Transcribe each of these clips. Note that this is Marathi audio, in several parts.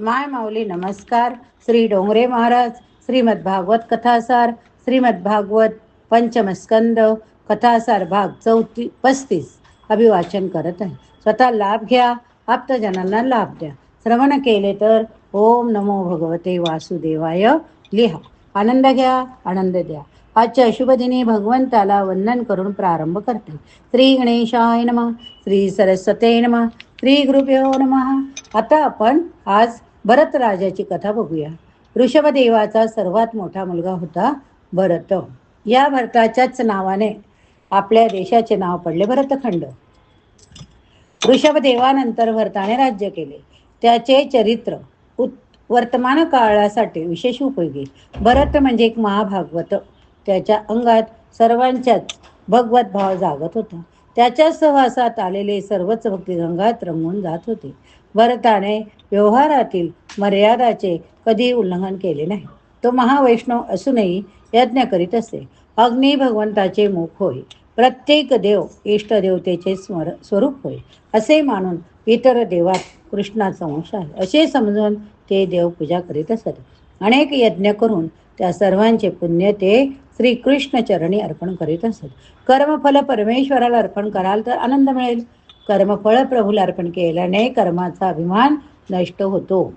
माय माऊली नमस्कार. श्री डोंगरे महाराज श्रीमद भागवत कथासार श्रीमद भागवत पंचमस्कंद कथासार भाग चौती पस्तीस. अभिवाचन करत आहे. स्वतः लाभ घ्या आप्तजनांना लाभ द्या. श्रवण केले तर ओम नमो भगवते वासुदेवाय लिहा. आनंद घ्या आनंद द्या. आजच्या शुभदिनी भगवंताला वंदन करून प्रारंभ करते. श्री गणेशाय नम श्री सरस्वते नम श्री गुरुभ्यो नमः. आता आपण आज भरत राजाची कथा बघूया. ऋषभदेवाचा सर्वात मोठा मुलगा होता भरत. या भरताच्याच नावाने आपल्या देशाचे नाव पडले भरतखंड. ऋषभदेवानंतर भरताने राज्य केले. त्याचे चरित्र उत् वर्तमान काळासाठी विशेष उपयोगी. भरत म्हणजे एक महाभागवत. त्याच्या अंगात सर्वांच्याच भगवत भाव जागत होता. त्याच्या सहवासात आलेले सर्वच भक्तिगंगात रंगून जात होते. भरताने व्यवहारातील मर्यादाचे कधी उल्लंघन केले नाही. तो महावैष्णव असूनही यज्ञ करीत असे. अग्नी भगवंताचे मुख होय. प्रत्येक देव इष्टदेवतेचे स्मर स्वरूप होय. असे मानून इतर देवात कृष्णाचा अंश आहे. असे समजून ते देव पूजा करीत असत. अनेक यज्ञ करून त्या सर्वांचे पुण्य ते श्रीकृष्ण चरणी अर्पण करीत असत. कर्मफल परमेश्वराला अर्पण कराल तर आनंद मिळेल. कर्मफळ प्रभूला अर्पण केल्याने कर्माचा अभिमान नष्ट होतो.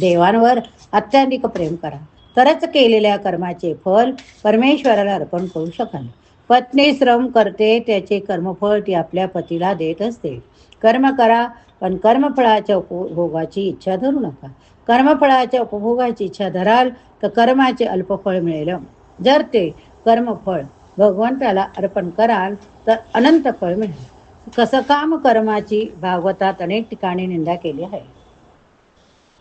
देवांवर अत्याधिक प्रेम करा. तरच केलेल्या कर्माचे फल परमेश्वराला अर्पण करू शकाल. पत्नी श्रम करते त्याचे कर्मफळ ती आपल्या पतीला देत असते. कर्म करा पण कर्मफळाच्या उपभोगाची इच्छा धरू नका. कर्मफळाच्या उपभोगाची इच्छा धराल तर कर्माचे अल्पफळ मिळेल. जर ते कर्मफळ भगवंताला अर्पण कराल तर अनंत फळ मिळेल. कसं काम कर्माची भागवतात अनेक ठिकाणी निंदा केली आहे.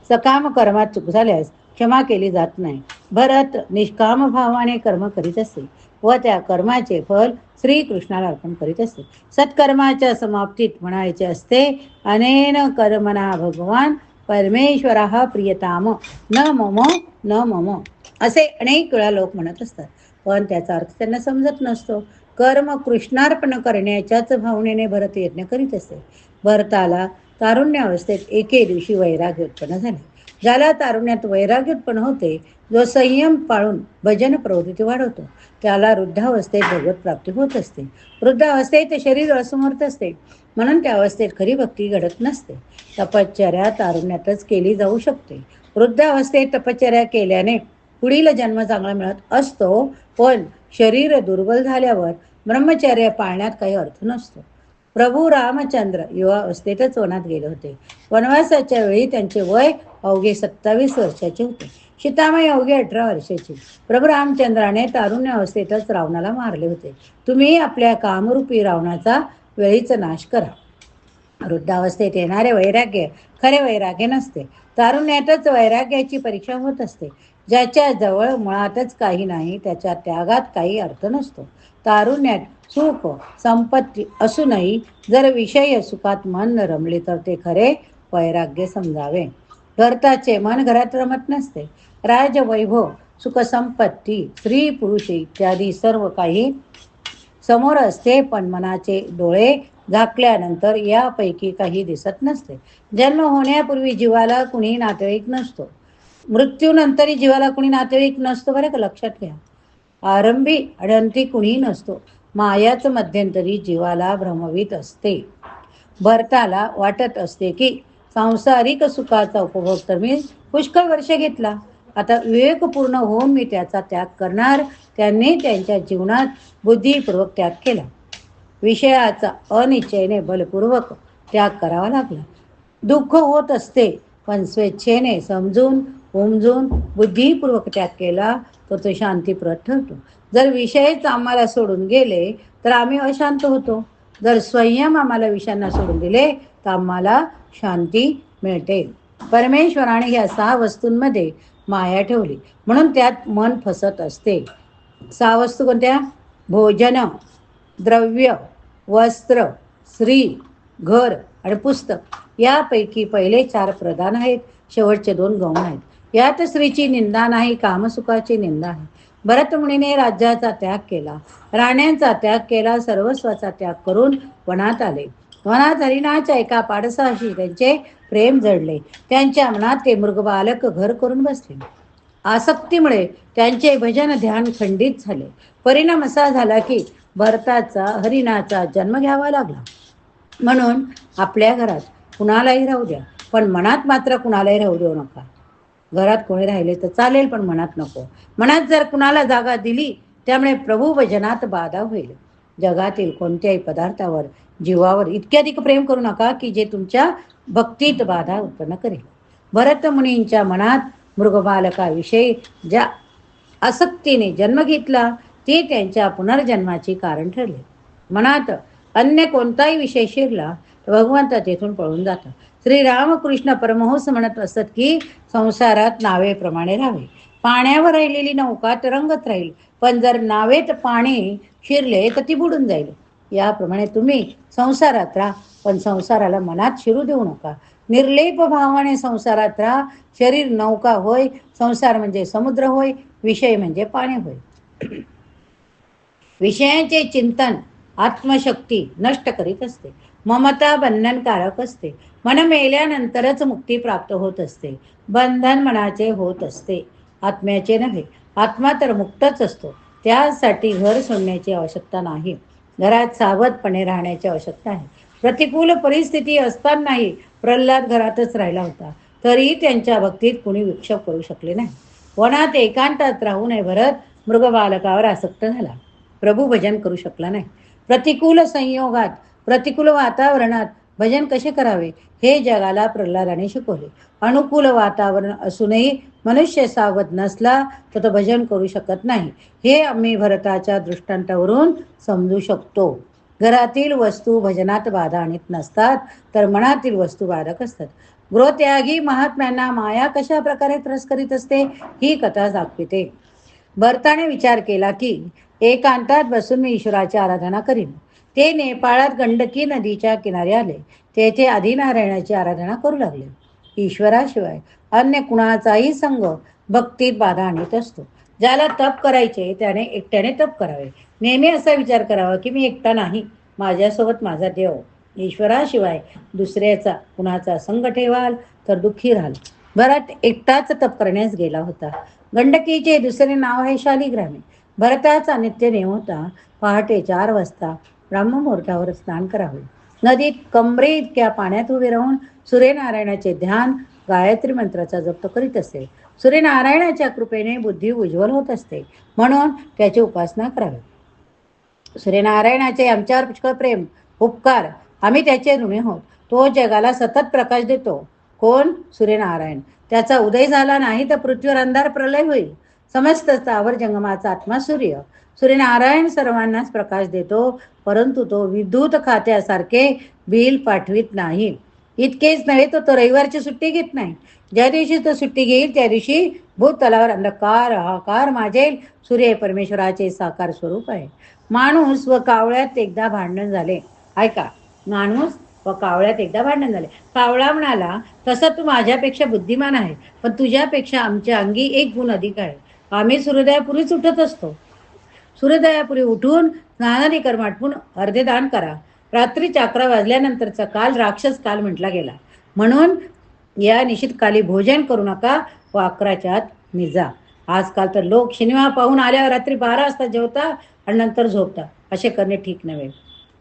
सकाम कर्मात चूक झाल्यास क्षमा केली जात नाही. भरत निष्काम भावाने कर्म करीत असे व त्या कर्माचे फल श्रीकृष्णाला अर्पण करीत असे. सत्कर्माच्या समाप्तीत म्हणायचे असते अनेन कर्मना भगवान परमेश्वरा प्रियताम न मम न मम. असे अनेक वेळा लोक म्हणत असतात. पण त्याचा अर्थ त्यांना समजत नसतो. कर्म कृष्णार्पण करण्याच्याच भावनेने भरत यज्ञ करीत असे भरताला तारुण्य अवस्थेत एके दिवशी वैराग्य उत्पन्न झाले. ज्याला तारुण्यात वैराग्य उत्पन्न होते जो संयम पाळून भजन प्रवृत्ती वाढवतो. त्याला वृद्धावस्थेत भगवत प्राप्ती होत असते. वृद्धावस्थेत शरीर असमर्थ असते. म्हणून त्या अवस्थेत खरी भक्ती घडत नसते. तपश्चर्या तारुण्यातच केली जाऊ शकते. वृद्धावस्थेत तपश्चर्या केल्याने पुढील जन्म चांगला मिळत असतो पण शरीर दुर्बल झाल्यावर ब्रह्मचर्य पाळण्यात काही अर्थ नसतो. प्रभू रामचंद्र युवा अवस्थेतच वनात गेले होते. वनवासाच्या वेळी त्यांचे वय अवघे सत्तावीस वर्षाचे होते. सीतामाई अवघे अठरा वर्षाची. प्रभू रामचंद्राने तारुण्य अवस्थेतच रावणाला मारले होते. तुम्ही आपल्या कामरूपी रावणाचा वेळीच नाश करा. वृद्धावस्थेत येणारे वैराग्य खरे वैराग्य नसते. तारुण्यातच वैराग्याची परीक्षा होत असते. ज्याच्या जवळ मुळातच काही नाही त्याच्या त्यागात काही अर्थ नसतो. तारुण्यात सुख संपत्ती असूनही जर विषय सुखात मन न रमले तर ते खरे वैराग्य समजावे. घरताचे मन घरात रमत नसते. राजवैभव सुखसंपत्ती स्त्री पुरुष इत्यादी सर्व काही समोर असते पण मनाचे डोळे झाकल्यानंतर यापैकी काही दिसत नसते. जन्म होण्यापूर्वी जीवाला कुणी नातेवाईक नसतो. मृत्यूनंतरही जीवाला कुणी नातेवाईक नसतो बरं का? लक्षात घ्या. आरंभी आणि अंती कुणीही नसतो. मायाच मध्यंतरी जीवाला भ्रमवीत असते. भरताला वाटत असते की सांसारिक सुखाचा उपभोग तर मी पुष्कळ वर्ष घेतला. आता विवेकपूर्ण होऊन मी त्याचा त्याग करणार त्यांनी त्यांच्या जीवनात बुद्धिपूर्वक त्याग केला. विषयाचा अनिश्चयने बलपूर्वक त्याग करावा लागला. दुःख होत असते पण स्वेच्छेने समजून उमजून बुद्धिपूर्वक त्याग केला तर तो शांतीप्रद ठरतो. जर विषयच आम्हाला सोडून गेले तर आम्ही अशांत होतो. जर संयम आम्हाला विषयांना सोडून दिले तर आम्हाला शांती मिळते. परमेश्वराने ह्या सहा वस्तूंमध्ये माया ठेवली. म्हणून त्यात मन फसत असते. सहा वस्तू कोणत्या? भोजन द्रव्य वस्त्र स्त्री घर आणि पुस्तक. यापैकी पहिले चार प्रधान आहेत. शेवटचे दोन गौण आहेत. यात स्त्रीची निंदा नाही कामसुखाची निंदा आहे भरतमुनीने राज्याचा त्याग केला. राण्यांचा त्याग केला सर्वस्वाचा त्याग करून वनात आले. वनात हरिणाच्या एका पाडसाशी त्यांचे प्रेम जडले. त्यांच्या मनात ते मृग बालक घर करून बसले. आसक्तीमुळे त्यांचे भजन ध्यान खंडित झाले. परिणाम असा झाला की भरताचा हरिणाचा जन्म घ्यावा लागला. म्हणून आपल्या घरात कुणालाही राहू द्या. पण मनात मात्र कुणालाही राहू देऊ नका. घरात कोणी राहिले तर चालेल पण मनात नको. मनात जर कुणाला जागा दिली त्यामुळे प्रभू भजनात बाधा होईल. जगातील कोणत्याही पदार्थावर जीवावर इतक्याधिक प्रेम करू नका की जे तुमच्या भक्तीत बाधा उत्पन्न करेल. भरत मुनींच्या मनात मृगबालकाविषयी ज्या आसक्तीने जन्म घेतला ते त्यांच्या पुनर्जन्माचे कारण ठरले. मनात अन्य कोणताही विषय शिरला तर भगवंत तेथून पळून जातात. श्री रामकृष्ण परमहंस म्हणत असत की संसारात नावेप्रमाणे राहावे. पाण्यावर राहिलेली नौका तरंगत राहील. पण जर नावेत पाणी शिरले तर ती बुडून जाईल. याप्रमाणे तुम्ही संसारात राहा पण संसाराला मनात शिरू देऊ नका. निर्लेप भावाने संसारात राहा. शरीर नौका होय संसार म्हणजे समुद्र होय विषय म्हणजे पाणी होय. विषयांचे चिंतन आत्मशक्ती नष्ट करीत असते. ममता बंधनकारक असते. मन मेल्यानंतरच मुक्ती प्राप्त होत असते. बंधन मनाचे होत असते. आत्म्याचे नव्हे आत्मा तर मुक्तच असतो. त्यासाठी घर सोडण्याची आवश्यकता नाही. घरात सावधपणे राहण्याची आवश्यकता आहे. प्रतिकूल परिस्थिती असतानाही प्रल्हाद घरातच राहिला होता. तरीही त्यांच्या भक्तीत कुणी विक्षेप करू शकले नाही. वनात एकांतात राहू नये भरत मृगबालकावर आसक्त झाला. प्रभू भजन करू शकला नाही. प्रतिकूल संयोगात प्रतिकूल वातावरणात भजन कसे करावे? हे जगाला प्रल्हादाने शिकवले. अनुकूल वातावरण असूनही मनुष्य सावध नसला तर तो भजन करू शकत नाही. हे आम्ही भरताच्या दृष्टांतावरून समजू शकतो. घरातील वस्तू भजनात बाधा आणत नसतात तर मनातील वस्तू बाधक असतात. गृहत्यागी महात्म्यांना माया कशा प्रकारे त्रस करीत असते? ही कथा दाखविते. भरताने विचार केला की एकांतात बसून मी ईश्वराची आराधना करीन. ते नेपाळात गंडकी नदीच्या किनारी आले. तेथे आदिनारायणाची आराधना करू लागले. ईश्वराशिवाय अन्य कुणाचाही संघ भक्तीत बाधा आणत असतो. ज्याला तप करायचे त्याने एकट्याने तप करावे. नेहमी असा विचार करावा की मी एकटा नाही. माझ्यासोबत माझा देव. ईश्वराशिवाय दुसऱ्याचा कुणाचा संघ ठेवाल तर दुःखी राहाल. भरत एकटाच तप करण्यास गेला होता. गंडकीचे दुसरे नाव आहे शालिग्रामे. भरताचा नित्य नेम होता पहाटे चार वाजता. ब्राह्ममुहूर्तावर स्नान करावे. नदीत कमरे इतक्या पाण्यात उभे राहून सूर्यनारायणाचे ध्यान गायत्री मंत्राचा जप्त करीत असे. सूर्यनारायणाच्या कृपेने बुद्धी उज्ज्वल होत असते. म्हणून त्याची उपासना करावी. सूर्यनारायणाचे आमच्यावर पुष्कळ प्रेम उपकार. आम्ही त्याचे ऋणी होत. तो जगाला सतत प्रकाश देतो. कोण? सूर्यनारायण. त्याचा उदय झाला नाही तर पृथ्वीवर अंधार प्रलय होईल. समस्त स्थावर जंगमाचा आत्मा सूर्य. सूर्यनारायण सर्वांनाच प्रकाश देतो परंतु तो विद्युत खात्यासारखे बिल पाठवित नाही. इतकेच नव्हे तर तो रविवारची सुट्टी घेत नाही. ज्या दिवशी तो सुट्टी घेईल त्या दिवशी भूतलावर अंधकार हाकार माजेल. सूर्य परमेश्वराचे साकार स्वरूप आहे. माणूस व कावळ्यात एकदा भांडण झाले. ऐका माणूस व कावळ्यात एकदा भांडण झाले. कावळा म्हणाला तसं तू माझ्यापेक्षा बुद्धिमान आहे पण तुझ्यापेक्षा आमच्या अंगी एक गुण अधिक आहे. आम्ही सूर्योदयापूर्वीच उठत असतो. सूर्योदयापूर्वी उठून स्नानाने कर्म आटपून अर्धे दान करा. रात्रीच्या अकरा वाजल्यानंतरचा काल राक्षस काल म्हटला गेला. म्हणून या निश्चित काली भोजन करू नका व अकराच्या आत निजा. आजकाल तर लोक सिनेमा पाहून आल्यावर रात्री बारा वाजता जेवता आणि नंतर झोपता. असे करणे ठीक नव्हे.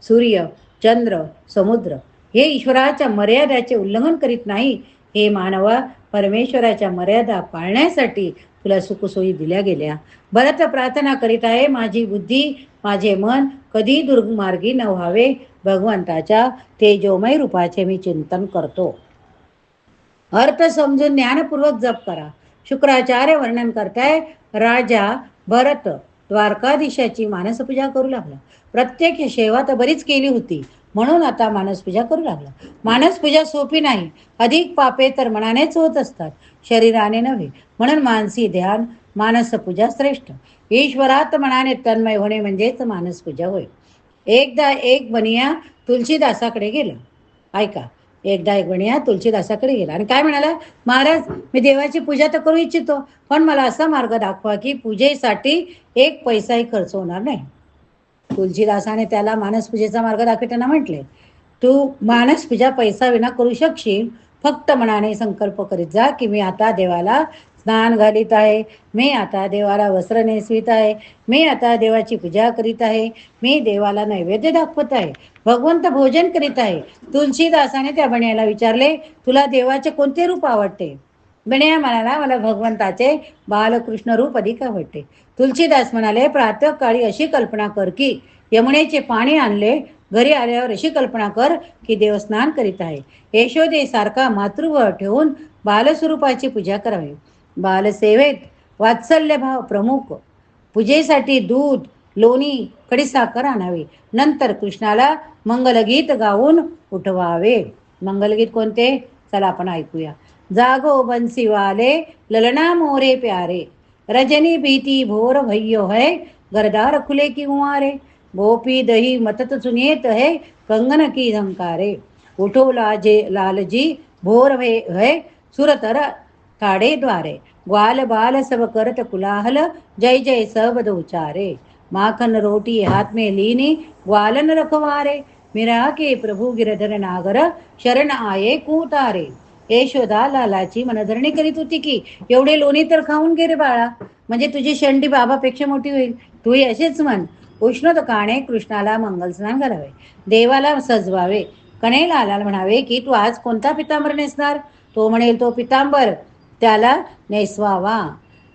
सूर्य चंद्र समुद्र हे ईश्वराच्या मर्यादाचे उल्लंघन करीत नाही. हे मानवा परमेश्वराच्या मर्यादा पाळण्यासाठी तुला सुखसोयी दिल्या गेल्या. भरत प्रार्थना करीत आहे माझी बुद्धी माझे मन कधी दुर्मार्गी न व्हावे. भगवंताच्या तेजोमय रूपाचे मी चिंतन करतो. अर्थ समजून ज्ञानपूर्वक जप करा. शुक्राचार्य वर्णन करताय राजा भरत द्वारकाधीशाची मानसपूजा करू लागला. प्रत्येक सेवा तर बरीच केली होती म्हणून आता मानसपूजा करू लागला. मानसपूजा सोपी नाही अधिक पापे तर मनानेच होत असतात शरीराने नव्हे. म्हणून मानसी ध्यान मानसपूजा श्रेष्ठ. ईश्वरात मनाने तन्मय होणे म्हणजेच मानसपूजा होय. एकदा एक बनिया तुलसीदासाकडे गेला. ऐका एकदा एक बनिया तुलसीदासाकडे गेला. आणि काय म्हणाला? महाराज मी देवाची पूजा तर करू इच्छितो पण मला असा मार्ग दाखवा की पूजेसाठी एक पैसाही खर्च होणार नाही. तुलसीदासाने त्याला मानसपूजेचा मार्ग दाखवताना म्हटले तू मानसपूजा पैसा विना करू शकशील. फक्त मनाने संकल्प करीत जा की मी आता देवाला स्नान घालीत आहे. मी आता देवाला वस्त्र नेसवीत आहे. मी आता देवाची पूजा करीत आहे. मी देवाला नैवेद्य दाखवत आहे. भगवंत भोजन करीत आहे. तुलसीदासाने त्या बण्याला विचारले तुला देवाचे कोणते रूप आवडते? बण्या म्हणाला मला भगवंताचे बालकृष्ण रूप अधिक आवडते. तुलसीदास म्हणाले प्रातःकाळी अशी कल्पना कर की यमुनेचे पाणी आणले घरी आल्यावर अशी कल्पना कर की देव स्नान करीत आहे. यशोदे सारखा मातृभाव ठेवून बालस्वरूपाची पूजा करावी. बालसेवेत वात्सल्यभाव प्रमुख. पूजेसाठी दूध लोणी कडीसाखर आणावी. नंतर कृष्णाला मंगलगीत गाऊन उठवावे. मंगलगीत कोणते? चला आपण ऐकूया. जागो बंसीवाले ललना मोरे प्यारे. रजनी भीती भोर भैयो है गरदार खुले की उमारे गोपी दही मतत सुनियत है कंगन की झंकारे. उठो लाजे लालजी भोर भे है सुरतर काडेद्वारे. ग्वाल बाल सब करत कुलाहल जय जय सबद उचारे. माखन रोटी हाथ में लीनी ग्वालन रखवारे मिरा के प्रभु गिरधर नागर शरण आये कुतारे. यशोदा लालाची मनधरणी करीत होती की एवढे लोणी तर खाऊन घे रे बाळा. म्हणजे तुझी शंडी बाबापेक्षा मोठी होईल. तूही असेच म्हण. उष्णतकाने कृष्णाला मंगलस्नान करावे. देवाला सजवावे. कणे लालाला म्हणावे की तू आज कोणता पितांबर नेसणार? तो म्हणेल तो पितांबर. त्याला नेसवावा.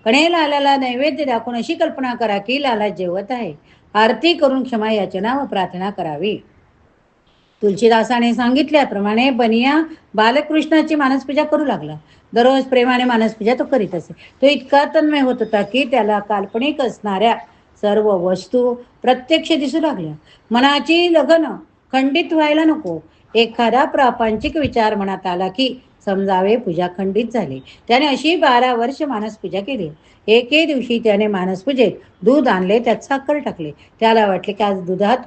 कणे लालाला नैवेद्य दाखवून अशी कल्पना करा की लाला जेवत आहे. आरती करून क्षमा याचना व प्रार्थना करावी. तुलसीदासाने सांगितल्याप्रमाणे बनिया बालकृष्णाची मानसपूजा करू लागला. दररोज प्रेमाने मानसपूजा तो करीत असे. तो इतका तन्मय होत होता की त्याला काल्पनिक असणाऱ्या सर्व वस्तू प्रत्यक्ष दिसू लागल्या. मनाची लगन खंडित व्हायला नको. एखादा प्रापंचिक विचार मनात आला की समजावे पूजा खंडित झाली. त्याने अशी बारा वर्ष मानसपूजा केली. एके दिवशी त्याने मानसपूजेत दूध आणले त्यात साखर टाकले. त्याला वाटले की आज दुधात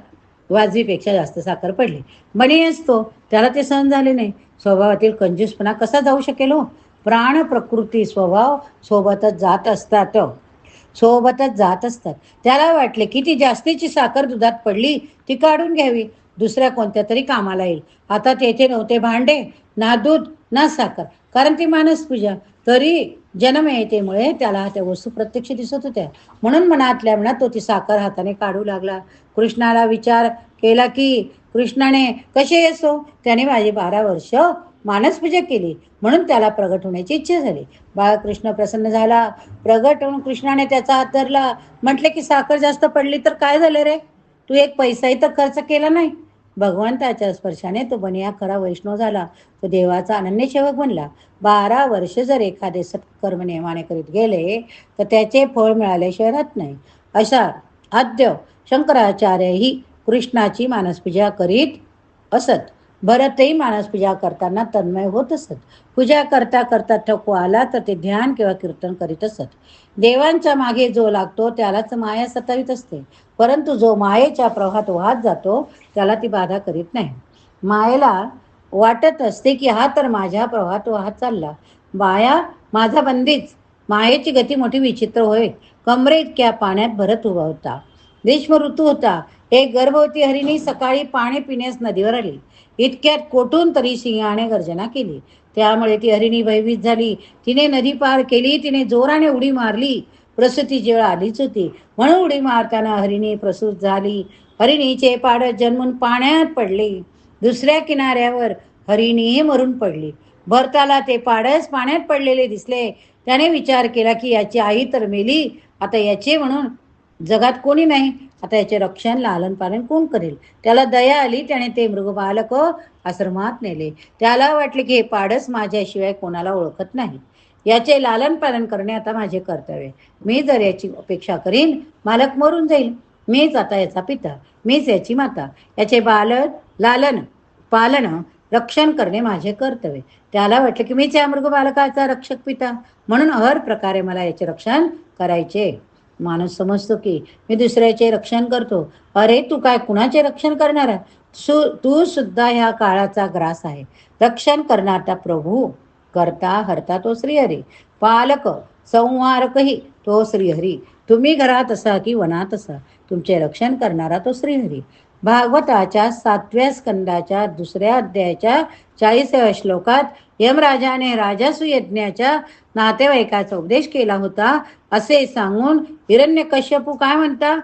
वाजवीपेक्षा जास्त साखर पडली. मणी असतो त्याला ते सहन झाले नाही. स्वभावातील कंजूसपणा कसा जाऊ शकेल हो? प्राण प्रकृती स्वभाव सोबतच जात असतात हो. सोबतच जात असतात. त्याला वाटले की ती जास्तीची साखर दुधात पडली ती काढून घ्यावी. दुसऱ्या कोणत्या तरी कामाला येईल. आता तेथे नव्हते भांडे ना दूध ना साखर. कारण ती मानस पूजा. तरी जनमयतेमुळे त्याला त्या वस्तू प्रत्यक्ष दिसत होत्या. म्हणून मनातल्या मनात तो ती साखर हाताने काढू लागला. कृष्णाला विचार केला की कृष्णाने कसे असो हो? त्याने माझी बारा वर्ष मानसपूजा केली. म्हणून त्याला प्रगट होण्याची इच्छा झाली. बाळकृष्ण प्रसन्न झाला. प्रगट होऊन कृष्णाने त्याचा हात धरला. म्हटले की साखर जास्त पडली तर काय झालं रे? तू एक पैसाही तर खर्च केला नाही. भगवंताच्या स्पर्शाने तो बनिया खरा वैष्णव झाला. तो देवाचा अनन्य सेवक बनला. बारा वर्ष जर एखादे सत्कर्म नियमाने करीत गेले तर त्याचे फळ मिळाल्याशिवाय राहत नाही. अशा आद्य शंकराचार्यही कृष्णाची मानसपूजा करीत असत. भरतही मानसपूजा करताना तन्मय होत असत. पूजा करता करता ठकू आला तर ते ध्यान किंवा कीर्तन करीत असत. देवांच्या मागे जो लागतो त्यालाच माया सतावीत असते. परंतु जो मायेच्या प्रवाहात वाहत जातो त्याला ती बाधा करीत नाही. मायेला वाटत असते की हा तर माझ्या प्रवाहात वाहत चालला. माया माझा बंदीच. मायेची गती मोठी विचित्र होय. कमरे इतक्या पाण्यात भरत उभा होता. ग्रीष्म ऋतू होता. एक गर्भवती हरिणी सकाळी पाणी पिण्यास नदीवर आली. इतक्यात कोठून तरी सिंहाने गर्जना केली. त्यामुळे ती हरिणी भयभीत झाली. तिने नदी पार केली. तिने जोराने उडी मारली. प्रसूतीची वेळ आलीच होती. म्हणून उडी मारताना हरिणी प्रसूत झाली. हरिणीचे पाडत जन्मून पाण्यात पडले. दुसऱ्या किनाऱ्यावर हरिणीही मरून पडली. भरताला ते पाडस पाण्यात पडलेले दिसले. त्याने विचार केला की याची आई तर मेली. आता याचे म्हणून जगात कोणी नाही. आता याचे रक्षण लालन पालन कोण करेल? त्याला दया आली. त्याने ते मृग बालक आश्रमात नेले. त्याला वाटले की हे पाडस माझ्याशिवाय कोणाला ओळखत नाही. याचे लालन पालन करणे आता माझे कर्तव्य मी जर याची अपेक्षा करीन मालक मरून जाईल. मीच आता याचा पिता मीच याची माता. याचे बालन लालन पालन रक्षण करणे माझे कर्तव्य. त्याला वाटलं की मीच या मृग बालकाचा रक्षक पिता. म्हणून हर प्रकारे मला याचे रक्षण करायचे. माणूस समजतो की मी दुसऱ्याचे रक्षण करतो. अरे तू काय कुणाचे रक्षण करणार? आहे सु तू सुद्धा ह्या काळाचा ग्रास आहे. रक्षण करणारा प्रभू करता हरता तो श्रीहरी. पालक संहारकही तो श्रीहरी. तुम्ही घरात असा की वनात असा. तुमचे रक्षण करणारा तो श्रीहरी. भागवताच्या सातव्या स्कंदाच्या दुसऱ्या अध्यायाच्या चाळीसाव्या श्लोकात यमराजाने राजासू यज्ञाच्या नातेवाईकाचा उपदेश केला होता. असे सांगून हिरण्यकश्यपू काय म्हणता?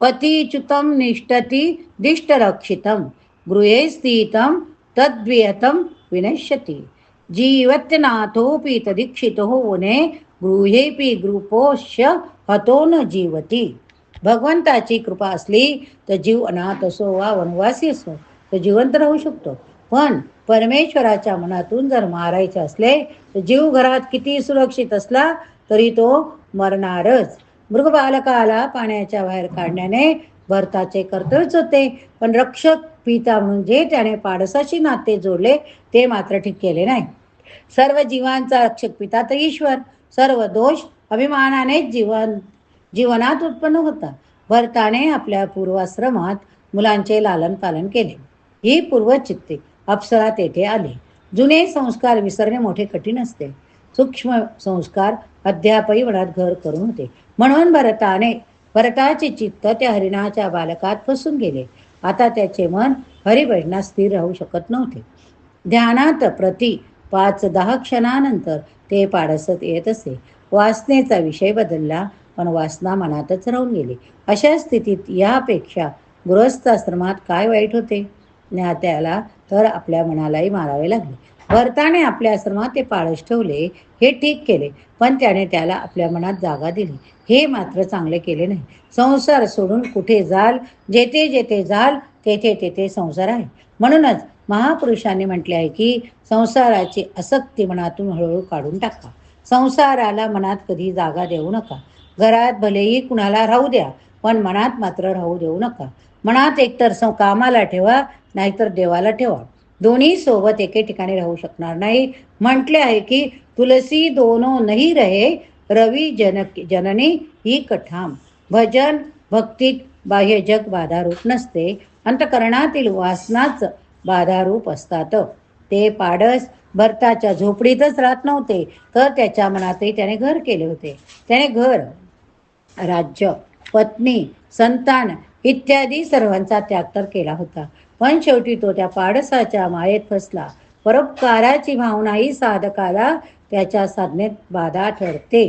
पतिच्युतम निष्ठती दिष्टरक्षितम गृहे स्थितम तद्वियतम विनश्यती. जीवत्यनाथोपि तदीक्षितो वने गृहेपी गृपोष्य हतो न जीवती। भगवंताची कृपा असली तर जीव अनाथ असो वा वनवासी असो तर जिवंत राहू शकतो. पण परमेश्वराच्या मनातून जर मारायचे असले तर जीव घरात किती सुरक्षित असला तरी तो मरणारच. मृग बालकाला पाण्याच्या बाहेर काढण्याने भरताचे कर्तव्यच होते पण रक्षक पिता म्हणून जे त्याने पाडसाशी नाते जोडले ते मात्र ठीक केले नाही. सर्व जीवांचा रक्षक पिता तर ईश्वर. सर्व दोष अभिमानाने जीवन जीवनात उत्पन्न होतात. भरताने आपल्या पूर्वाश्रमात मुलांचे लालन पालन केले. ही पूर्वचित्ते अप्सरा तेथे आली. जुने संस्कार विसरणे मोठे कठीण असते. सूक्ष्म संस्कार अद्यापही मनात घर करून होते. म्हणून भरताने भरताचे चित्त त्या हरिणाच्या बालकात फसून गेले. आता त्याचे मन हरिभजनात स्थिर राहू शकत नव्हते. ध्यानात प्रति पाच दहा क्षणानंतर ते पाडसत येत असे. वासनेचा विषय बदलला पण वासना मनातच राहून गेली. अशा स्थितीत यापेक्षा गृहस्थ आश्रमात काय वाईट होते? ज्ञात्याला तर आपल्या मनालाही मारावे लागले. भरताने आपल्या आश्रमात ते पाळस ठेवले हे ठीक केले पण त्याने त्याला आपल्या मनात जागा दिली. हे मात्र चांगले केले नाही. संसार सोडून कुठे जाल? जेथे जेथे जाल तेथे तेथे संसार आहे. म्हणूनच महापुरुषांनी म्हटले आहे की संसाराची आसक्ती मनातून हळूहळू काढून टाका. संसाराला मनात कधी जागा देऊ नका. घरात भलेही कुणाला राहू द्या पण मनात मात्र राहू देऊ नका. मनात एकतर सं कामाला ठेवा नाहीतर देवाला ठेवा. दोन्ही सोबत एके ठिकाणी राहू शकणार नाही. म्हटले आहे की तुलसी दोनो नाही रहे रवी जनक जननी ही कठाम. भजन भक्तीत बाह्य जग बाधारूप नसते. अंतकरणातील वासनाच बाधारूप असतात. ते पाडस भरताच्या झोपडीतच राहत नव्हते तर त्याच्या मनातही त्याने घर केले होते. त्याने घर राज्य पत्नी संतान इत्यादी सर्वांचा त्याग तर केला होता. पण शेवटी तो त्या पाडसाच्या मायेत फसला. परोपकाराची भावनाही साधकाला त्याच्या साधनेत बाधा ठरते.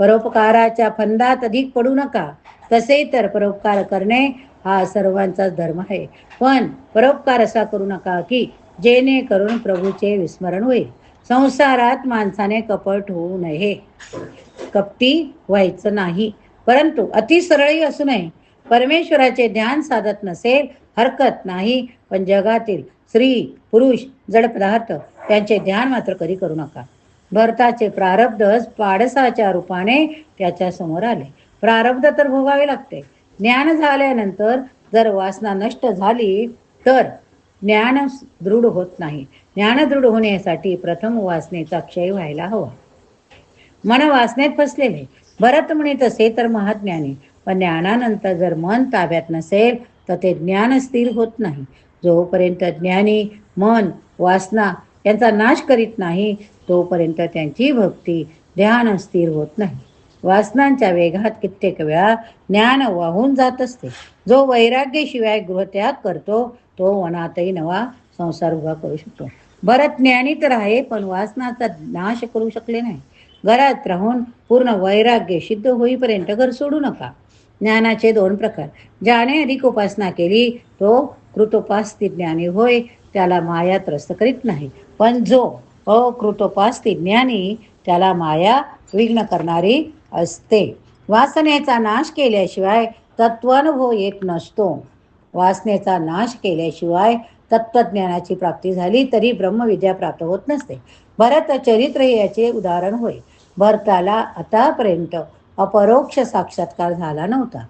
परोपकाराच्या फंदात अधिक पडू नका. तसे तर परोपकार करणे हा सर्वांचाच धर्म आहे. पण परोपकार असा करू नका की जेणेकरून प्रभूचे विस्मरण होईल. संसारात माणसाने कपट होऊ नये. कपटी व्हायचं नाही. परंतु अतिसरळही असू नये. परमेश्वराचे ध्यान साधत नसेल हरकत नाही. पण जगातील स्त्री पुरुष जड पदार्थ त्यांचे ध्यान मात्र कधी करू नका. भरताचे प्रारब्ध पाडसाच्या रूपाने त्याच्यासमोर आले. प्रारब्ध तर भोगावे लागते. ज्ञान झाल्यानंतर जर वासना नष्ट झाली तर ज्ञान दृढ होत नाही. ज्ञान दृढ होण्यासाठी प्रथम वासनेचा क्षय व्हायला हवा. मन वासनेत फसलेले. भरत म्हणे तसे तर महाज्ञानी. पण ज्ञानानंतर जर मन ताब्यात नसेल तर ते ज्ञान स्थिर होत नाही. जोपर्यंत ज्ञानी मन वासना यांचा नाश करीत नाही तोपर्यंत त्यांची भक्ती ध्यान स्थिर होत नाही. वासनांच्या वेगात कित्येक वेळा ज्ञान वाहून जात असते. जो वैराग्यशिवाय गृहत्याग करतो तो वनातही नवा संसार उभा करू शकतो. भरत ज्ञानी तर आहे पण वासनाचा नाश करू शकले नाही. घरात राहून पूर्ण वैराग्य सिद्ध होईपर्यंत घर सोडू नका. ज्ञानाचे दोन प्रकार. ज्याने अधिक उपासना केली तो कृतोपास्ती ज्ञानी होय त्याला माया त्रस्त करीत नाही. पण जो अकृतोपास्ती ज्ञानी त्याला माया विघ्न करणारी असते. वासनेचा नाश केल्याशिवाय तत्वानुभव येत नसतो. वासनेचा नाश केल्याशिवाय तत्वज्ञानाची प्राप्ती झाली तरी ब्रह्मविद्या प्राप्त होत नसते. भरत चरित्र हे याचे उदाहरण होय. भरताला आतापर्यंत अपरोक्ष साक्षात्कार झाला नव्हता.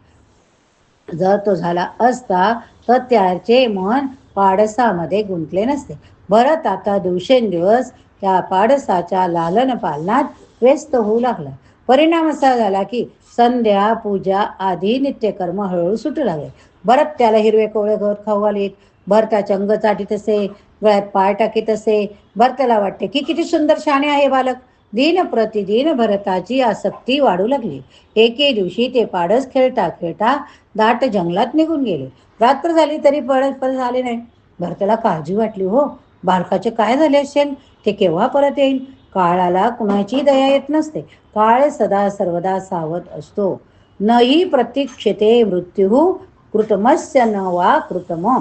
जर तो झाला असता तर त्याचे मन पाडसामध्ये गुंतले नसते. भरत आता दिवसेंदिवस त्या पाडसाच्या लालन पालनात व्यस्त होऊ लागला. परिणाम असा झाला की संध्या पूजा आदी नित्यकर्म हळूहळू सुटू लागले. भरत त्याला हिरवे कोवळे गवत खाऊ घालीत. भरताच्या अंग चाटीत असे गळ्यात पाय टाकीत असे भरताला वाटते की किती सुंदर शाणे आहे बालक. दिन प्रतिदिन भरताची आसक्ती वाढू लागली. एके दिवशी ते पाडस खेळता खेळता दाट जंगलात निघून गेले. रात्र झाली तरी परत परत झाले नाही. भरताला काळजी वाटली हो. बालकाचे काय झाले असेल? ते केव्हा परत येईल? काळाला कुणाची दया येत नसते. काळ सदा सर्वदा सावध असतो. नही प्रतीक्षते मृत्यू कृतमस्य न वा कृतम.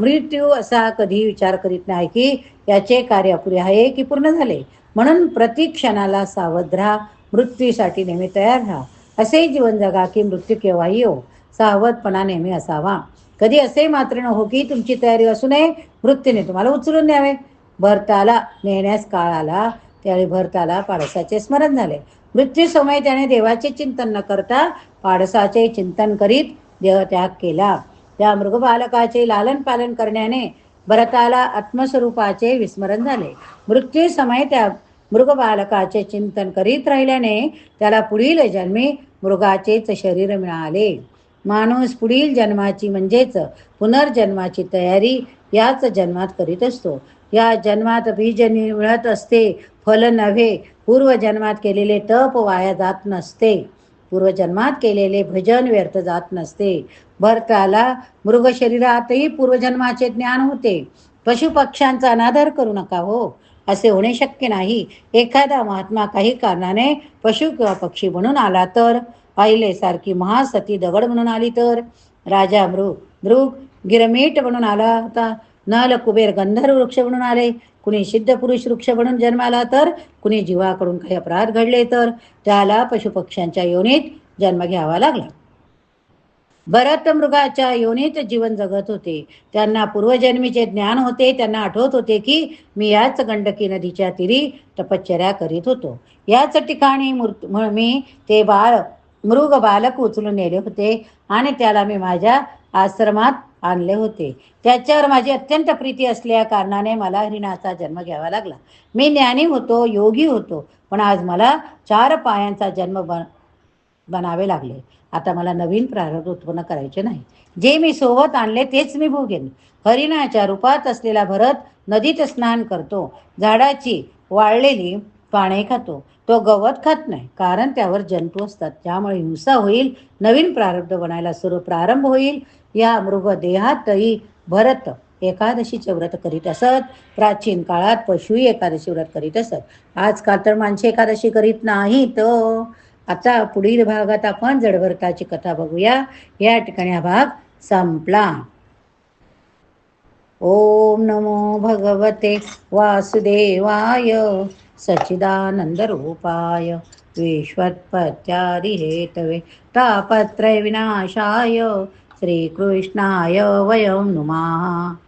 मृत्यू असा कधी विचार करीत नाही की याचे कार्य अपुरे आहे की पूर्ण झाले. म्हणून प्रतिक्षणाला सावध राहा. मृत्यूसाठी नेहमी तयार राहा. असे जीवन जगा की मृत्यू केव्हाही हो. सावधपणा नेहमी असावा. कधी असे मात्र न हो की तुमची तयारी असू नये. मृत्यूने तुम्हाला उचलून द्यावे भरताला नेण्यास काळ आला. त्यावेळी भरताला पाडसाचे स्मरण झाले. मृत्यूसमय त्याने देवाचे चिंतन न करता पाडसाचे चिंतन करीत देहत्याग केला. त्या मृगबालकाचे लालन पालन करण्याने भरताला आत्मस्वरूपाचे विस्मरण झाले. मृत्यूसमय त्या मृगबालकाचे चिंतन करीत राहिल्याने त्याला पुढील जन्मी मृगाचेच शरीर मिळाले. माणूस पुढील जन्माची म्हणजेच पुनर्जन्माची तयारी याच जन्मात करीत असतो. या जन्मात बीज मिळत असते फल नव्हे. पूर्वजन्मात केलेले तप वाया जात नसते. पूर्वजन्मात केलेले भजन व्यर्थ जात नसते. भरताला मृग शरीरातही पूर्वजन्माचे ज्ञान होते. पशुपक्ष्यांचा अनादर करू नका हो. असे होणे शक्य नाही. एखादा महात्मा काही कारणाने पशु किंवा पक्षी म्हणून आला तर सारखी महासती दगड म्हणून आली तर राजा मृग मृग गिरमीट म्हणून आला होता नल कुबेर गंधर्व वृक्ष म्हणून आले. कुणी सिद्ध पुरुष वृक्ष म्हणून जन्माला तर कुणी जीवाकडून काही अपराध घडले तर त्याला पशुपक्ष्यांच्या योनीत जन्म घ्यावा लागला. भरत मृगाच्या योनीत जीवन जगत होते. त्यांना पूर्वजन्मीचे ज्ञान होते. त्यांना आठवत होते की मी याच गंडकी नदीच्या तीरी तपश्चर्या करीत होतो. याच ठिकाणी मी ते बाळ मृग बालक उचलून नेले होते आणि त्याला मी माझ्या आश्रमात आणले होते. त्याच्यावर माझी अत्यंत प्रीती असल्या कारणाने मला हरिणाचा जन्म घ्यावा लागला. मी ज्ञानी होतो योगी होतो पण आज मला चार पायांचा जन्म बन बनावे लागले. आता मला नवीन प्रारंभ उत्पन्न करायचे नाही. जे मी सोबत आणले तेच मी भोगेन. हरिणाच्या रूपात असलेला भरत नदीत स्नान करतो. झाडाची वाळलेली पाने खातो. तो गवत खात नाही कारण त्यावर जंतू असतात. त्यामुळे हिंसा होईल नवीन प्रारब्ध बनायला सुरू प्रारंभ होईल. या मृगदेहातही भरत एकादशीचे व्रत करीत असत. प्राचीन काळात पशुही एकादशी व्रत करीत असत. आजकाल तर माणसे एकादशी करीत नाहीत. आता पुढील भागात आपण जडभरताची कथा बघूया. या ठिकाणी हा भाग संपला. ओम नमो भगवते वासुदेवाय सच्चिदानन्दरूपाय विश्वत्पत्यादिहेतवे तापत्रयविनाशाय श्रीकृष्णाय वयं नुमः